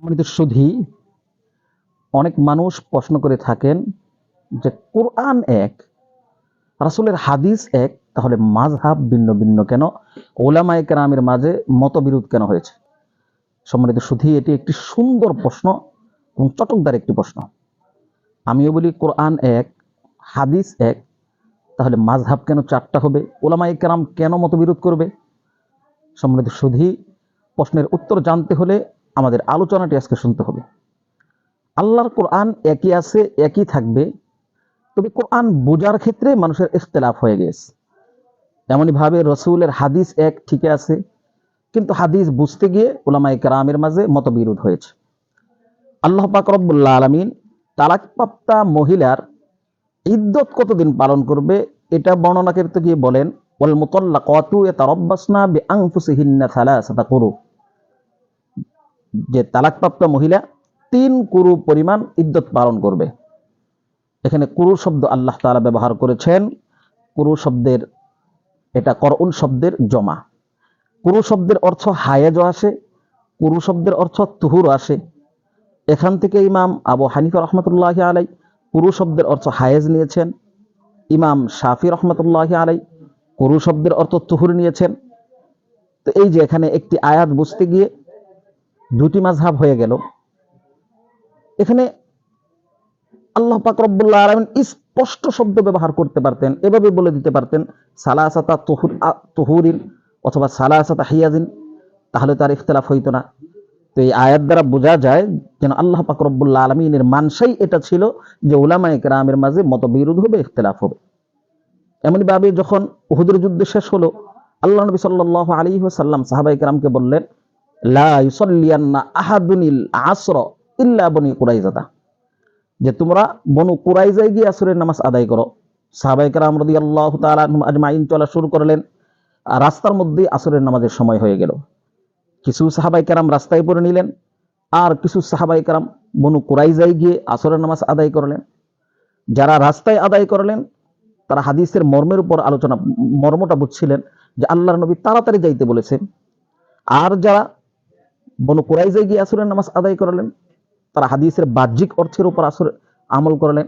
সম্মানিত সুধী, অনেক মানুষ প্রশ্ন করে থাকেন যে কোরআন এক, রাসূলের হাদিস এক, তাহলে মাঝহাব ভিন্ন ভিন্ন কেন? ওলামায়ে কেরামের মাঝে মতবিরোধ কেন হয়েছে? সম্মানিত সুধী, এটি একটি সুন্দর প্রশ্ন এবং চটকদার একটি প্রশ্ন। আমিও বলি কোরআন এক, হাদিস এক, তাহলে মাঝহাব কেন চারটা হবে? ওলামায় কেরাম কেন মতবিরোধ করবে? সম্মানিত সুধী, প্রশ্নের উত্তর জানতে হলে আমাদের আলোচনাটি আজকে শুনতে হবে। আল্লাহর কোরআন একই আছে, একই থাকবে। তবে কোরআন বোঝার ক্ষেত্রে মানুষের ইখতলাফ হয়ে গেছে। এমনইভাবে রসুলের হাদিস এক ঠিকই আছে, কিন্তু হাদিস বুঝতে গিয়ে ওলামাই কেরামের মাঝে মতবিরোধ হয়েছে। আল্লাহ পাক রব্বুল্লাহ আলমিন তালাকপ্রাপ্তা মহিলার ইদ্যত কতদিন পালন করবে, এটা বর্ণনা করতে গিয়ে বলেন, ওয়াল মুতাল্লাকাতু ইয়াতারাব্বাসনা বিআনফুসিহিন্না সালাসাতা কুরু যে তালাকপ্রাপ্ত মহিলা তিন কুরু পরিমাণ ইদ্যত পালন করবে। এখানে কুরু শব্দ আল্লাহ তাআলা ব্যবহার করেছেন। কুরু শব্দের, এটা করউন শব্দের জমা। কুরু শব্দের অর্থ হায়েজ আসে, কুরু শব্দের অর্থ তুহুর আসে। এখান থেকে ইমাম আবু হানিফা রহমতুল্লাহ আলাই কুরু শব্দের অর্থ হায়েজ নিয়েছেন। ইমাম শাফি রহমতুল্লাহ আলাই কুরু শব্দের অর্থ তুহুর নিয়েছেন। তো এই যে এখানে একটি আয়াত বুঝতে গিয়ে দুটি মাঝহাব হয়ে গেল। এখানে আল্লাহ পাক রব্বুল্লাহ আলমিন স্পষ্ট শব্দ ব্যবহার করতে পারতেন, এভাবে বলে দিতে পারতেন, সালাসাতা তুহুর তুহুরিন অথবা সালাসাতা হিয়াজিন, তাহলে তার ইখতলাফ হইতো না। তো এই আয়াত দ্বারা বোঝা যায় যেন আল্লাহ পাক রব্বুল্লাহ আলমিনের মানসাই এটা ছিল যে উলামায়ে কেরামের মাঝে মতবিরোধ হবে, ইখতলাফ হবে। এমনইভাবে যখন উহুদের যুদ্ধ শেষ হলো, আল্লাহ নবী সাল্লাহ আলী সাল্লাম সাহাবাই কেরামকে বললেন যে তোমরা বনু কুরাইজায় গিয়ে আসরের নামাজ আদায় করো। সাহাবাই কেরাম রদি আল্লাহ আজমাইন চলা শুরু করলেন, আর রাস্তার মধ্যেই আসরের নামাজের সময় হয়ে গেল। কিছু সাহাবাই কেরাম রাস্তায় পড়ে নিলেন, আর কিছু সাহাবাই কেরাম বনু কুরাইজায় গিয়ে আসরের নামাজ আদায় করলেন। যারা রাস্তায় আদায় করলেন, তারা হাদিসের মর্মের উপর আলোচনা, মর্মটা বুঝছিলেন যে আল্লাহর নবী তাড়াতাড়ি যাইতে বলেছেন। আর যারা বনু কুরাইজায় গিয়ে আসরের নামাজ আদায় করলেন। তারা হাদিসের বাহ্যিক অর্থের উপর আসর আমল করলেন।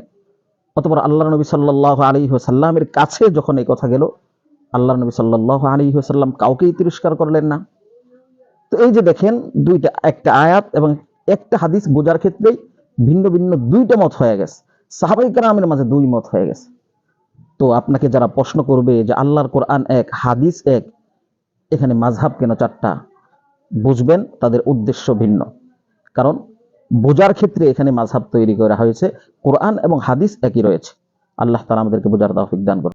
অতপর আল্লাহ নবী সাল্লাহ আলী সাল্লামের কাছে যখন এই কথা গেল আল্লাহ নবী সাল্লাহ আলী সাল্লাম কাউকেই তিরস্কার করলেন না। তো এই যে দেখেন, দুইটা, একটা আয়াত এবং একটা হাদিস বোঝার ক্ষেত্রেই ভিন্ন ভিন্ন দুইটা মত হয়ে গেছে। সাহাবাই কারামের মাঝে দুই মত হয়ে গেছে। তো আপনাকে যারা প্রশ্ন করবে যে আল্লাহর কোরআন এক, হাদিস এক, এখানে মাঝহাব কেন চারটা? বুঝবেন, তাদের উদ্দেশ্য ভিন্ন। কারণ বোঝার ক্ষেত্রে এখানে মাঝহাব তৈরি করা হয়েছে, কোরআন এবং হাদিস একই রয়েছে। আল্লাহ তালা আমাদেরকে বোঝার তৌফিক দান করুন।